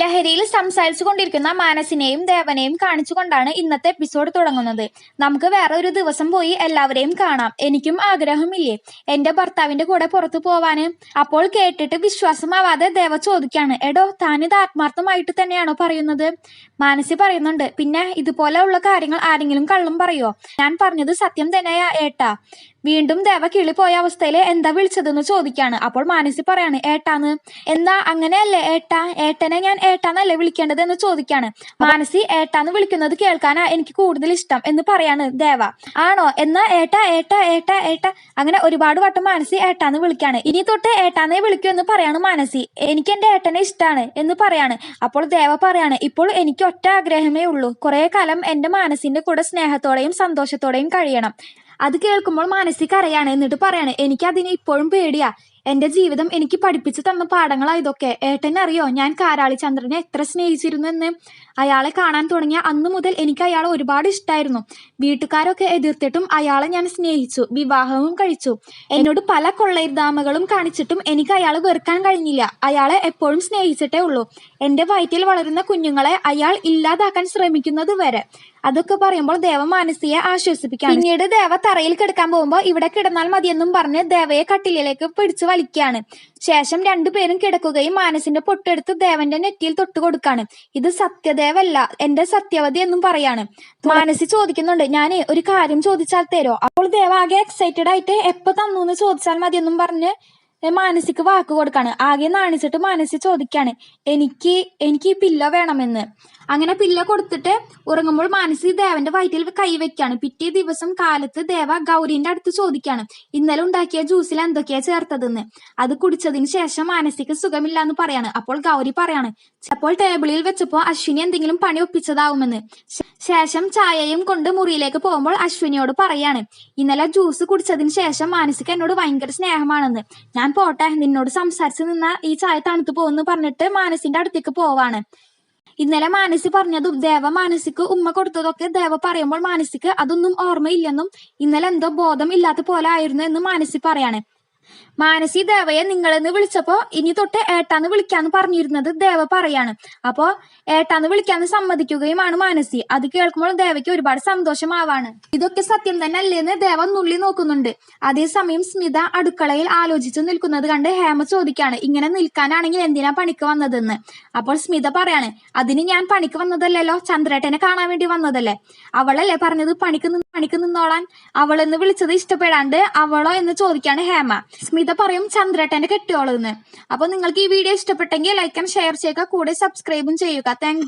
ലഹരിയിൽ സംസാരിച്ചു കൊണ്ടിരിക്കുന്ന മാനസിനെയും ദേവനെയും കാണിച്ചുകൊണ്ടാണ് ഇന്നത്തെ എപ്പിസോഡ് തുടങ്ങുന്നത്. നമുക്ക് വേറെ ഒരു ദിവസം പോയി എല്ലാവരെയും കാണാം. എനിക്കും ആഗ്രഹമില്ലേ? എന്റെ ഭർത്താവിന്റെ കൂടെ പുറത്തു പോവാന്. അപ്പോൾ കേട്ടിട്ട് വിശ്വാസമാവാതെ ദേവ ചോദിക്കാണ് എടോ താനിത് ആത്മാർത്ഥമായിട്ട് തന്നെയാണോ പറയുന്നത്? മാനസി പറയുന്നുണ്ട് പിന്നെ ഇതുപോലെയുള്ള കാര്യങ്ങൾ ആരെങ്കിലും കള്ളും പറയോ? ഞാൻ പറഞ്ഞത് സത്യം തന്നെയാ ഏട്ടാ. വീണ്ടും ദേവ കിളിപ്പോയ അവസ്ഥയിൽ എന്താ വിളിച്ചതെന്ന് ചോദിക്കാണ്. അപ്പോൾ മാനസി പറയാണ് ഏട്ടാന്ന്. എന്നാ അങ്ങനെയല്ലേ ഏട്ടാ? ഏട്ടനെ ഞാൻ ഏട്ടാന്നല്ലേ വിളിക്കേണ്ടത് എന്ന് ചോദിക്കാണ്. മാനസി ഏട്ടാന്ന് വിളിക്കുന്നത് കേൾക്കാനാ എനിക്ക് കൂടുതൽ ഇഷ്ടം എന്ന് പറയാണ് ദേവ. ആണോ? എന്നാ ഏട്ടാ ഏട്ടാ ഏട്ടാ ഏട്ടാ. അങ്ങനെ ഒരുപാട് വട്ടം മാനസി ഏട്ടാന്ന് വിളിക്കാണ്. ഇനി തൊട്ട് ഏട്ടാന്നേ വിളിക്കൂ എന്ന് പറയാണ് മാനസി. എനിക്ക് എന്റെ ഏട്ടനെ ഇഷ്ടമാണ് എന്ന് പറയാണ്. അപ്പോൾ ദേവ പറയാണ് ഇപ്പോൾ എനിക്ക് ഒറ്റ ആഗ്രഹമേ ഉള്ളൂ. കുറെ കാലം എന്റെ മാനസിന്റെ കൂടെ സ്നേഹത്തോടെയും സന്തോഷത്തോടെയും കഴിയണം. അത് കേൾക്കുമ്പോൾ മാനസിക അറിയാണ് എന്നിട്ട് പറയാണ് എനിക്കതിനെ ഇപ്പോഴും പേടിയാ. എന്റെ ജീവിതം എനിക്ക് പഠിപ്പിച്ചു തന്ന പാഠങ്ങളാ ഇതൊക്കെ. ഏട്ടനറിയോ? ഞാൻ കാരാളി ചന്ദ്രനെ എത്ര സ്നേഹിച്ചിരുന്നു എന്ന്. അയാളെ കാണാൻ തുടങ്ങിയ അന്നു മുതൽ എനിക്ക് അയാളെ ഒരുപാട് ഇഷ്ടമായിരുന്നു വീട്ടുകാരൊക്കെ എതിർത്തിട്ടും അയാളെ ഞാൻ സ്നേഹിച്ചു വിവാഹവും കഴിച്ചു. എന്നോട് പല കൊള്ളയിർദാമകളും കാണിച്ചിട്ടും എനിക്ക് അയാളെ വെറുക്കാൻ കഴിഞ്ഞില്ല. അയാളെ എപ്പോഴും സ്നേഹിച്ചിട്ടേ ഉള്ളൂ. എന്റെ വയറ്റിൽ വളരുന്ന കുഞ്ഞുങ്ങളെ അയാൾ ഇല്ലാതാക്കാൻ ശ്രമിക്കുന്നത് വരെ. അതൊക്കെ പറയുമ്പോൾ ദേവ മാനസിയെ ആശ്വസിപ്പിക്കാം പിന്നീട് ദേവ തറയിൽ കിടക്കാൻ പോകുമ്പോൾ ഇവിടെ കിടന്നാൽ മതിയെന്നും പറഞ്ഞ് ദേവയെ കട്ടിലിലേക്ക് പിടിച്ചു വലിക്കുകയാണ് ശേഷം രണ്ടുപേരും കിടക്കുകയും മാനസിന്റെ പൊട്ടെടുത്ത് ദേവന്റെ നെറ്റിയിൽ തൊട്ട് കൊടുക്കാണ്. ഇത് സത്യദേവല്ല എന്റെ സത്യവതി എന്നും പറയാണ്. മാനസി ചോദിക്കുന്നുണ്ട് ഞാൻ ഒരു കാര്യം ചോദിച്ചാൽ തരോ? അപ്പോൾ ദേവ ആകെ എക്സൈറ്റഡ് ആയിട്ട് എപ്പോ തന്നു എന്ന് ചോദിച്ചാൽ മതി എന്നും പറഞ്ഞ് മാനസിക്ക് വാക്ക് കൊടുക്കാണ്. ആകെ നാണിച്ചിട്ട് മാനസി ചോദിക്കാണ് എനിക്ക് എനിക്ക് ഈ പില്ല വേണമെന്ന്. അങ്ങനെ പില്ല കൊടുത്തിട്ട് ഉറങ്ങുമ്പോൾ മാനസി ദേവന്റെ വയറ്റിൽ കൈവയ്ക്കാണ് പിറ്റേ ദിവസം കാലത്ത് ദേവ ഗൗരിന്റെ അടുത്ത് ചോദിക്കാണ് ഇന്നലെ ഉണ്ടാക്കിയ ജ്യൂസിൽ എന്തൊക്കെയാ ചേർത്തതെന്ന്? അത് കുടിച്ചതിന് ശേഷം മാനസിക്ക് സുഖമില്ല എന്ന് പറയാണ്. അപ്പോൾ ഗൗരി പറയാണ് അപ്പോൾ ടേബിളിൽ വെച്ചപ്പോ അശ്വിനി എന്തെങ്കിലും പണി ഒപ്പിച്ചതാവുമെന്ന്. ശേഷം ചായയും കൊണ്ട് മുറിയിലേക്ക് പോകുമ്പോൾ അശ്വിനിയോട് പറയാണ് ഇന്നലെ ജ്യൂസ് കുടിച്ചതിന് ശേഷം മാനസിക എന്നോട് ഭയങ്കര സ്നേഹമാണെന്ന്. ഞാൻ പോട്ടെ നിന്നോട് സംസാരിച്ച് നിന്ന ഈ ചായ തണുത്ത് പോകുന്നു പറഞ്ഞിട്ട് മാനസിന്റെ അടുത്തേക്ക് പോവാണ്. ഇന്നലെ മാനസി പറഞ്ഞതും ദേവ മാനസിക്ക് ഉമ്മ കൊടുത്തതൊക്കെ ദേവ പറയുമ്പോൾ മാനസിക്ക് അതൊന്നും ഓർമ്മയില്ലെന്നും ഇന്നലെ എന്തോ ബോധം ഇല്ലാത്ത പോലെ ആയിരുന്നു എന്ന് മാനസി പറയാണ്. മാനസി ദേവയെ നിങ്ങളെന്ന് വിളിച്ചപ്പോ ഇനി തൊട്ട് ഏട്ടാന്ന് വിളിക്കാന്ന് പറഞ്ഞിരുന്നത് ദേവ പറയാണ്. അപ്പോ ഏട്ടാന്ന് വിളിക്കാന്ന് സമ്മതിക്കുകയുമാണ് മാനസി. അത് കേൾക്കുമ്പോൾ ദേവയ്ക്ക് ഒരുപാട് സന്തോഷമാവാണ്. ഇതൊക്കെ സത്യം തന്നെ അല്ലേന്ന് ദേവ നുള്ളി നോക്കുന്നുണ്ട്. അതേസമയം സ്മിത അടുക്കളയിൽ ആലോചിച്ചു നിൽക്കുന്നത് കണ്ട് ഹേമ ചോദിക്കാണ് ഇങ്ങനെ നിൽക്കാനാണെങ്കിൽ എന്തിനാ പണിക്ക് വന്നതെന്ന്? അപ്പോൾ സ്മിത പറയാണ് അതിന് ഞാൻ പണിക്ക് വന്നതല്ലല്ലോ ചന്ദ്രേട്ടനെ കാണാൻ വേണ്ടി വന്നതല്ലേ? അവളല്ലേ പറഞ്ഞത് പണിക്ക് പണിക്ക് നിന്നോളാൻ അവളെന്ന് വിളിച്ചത് ഇഷ്ടപ്പെടാണ്ട് അവളോ എന്ന് ചോദിക്കാണ് ഹേമ. സ്മിത പറയും ചന്ദ്രേട്ടന്റെ കെട്ടിയോളെന്ന് അപ്പൊ നിങ്ങൾക്ക് ഈ വീഡിയോ ഇഷ്ടപ്പെട്ടെങ്കിൽ ലൈക്ക് ആൻഡ് ഷെയർ ചെയ്യുക. കൂടെ സബ്സ്ക്രൈബും ചെയ്യുക. താങ്ക്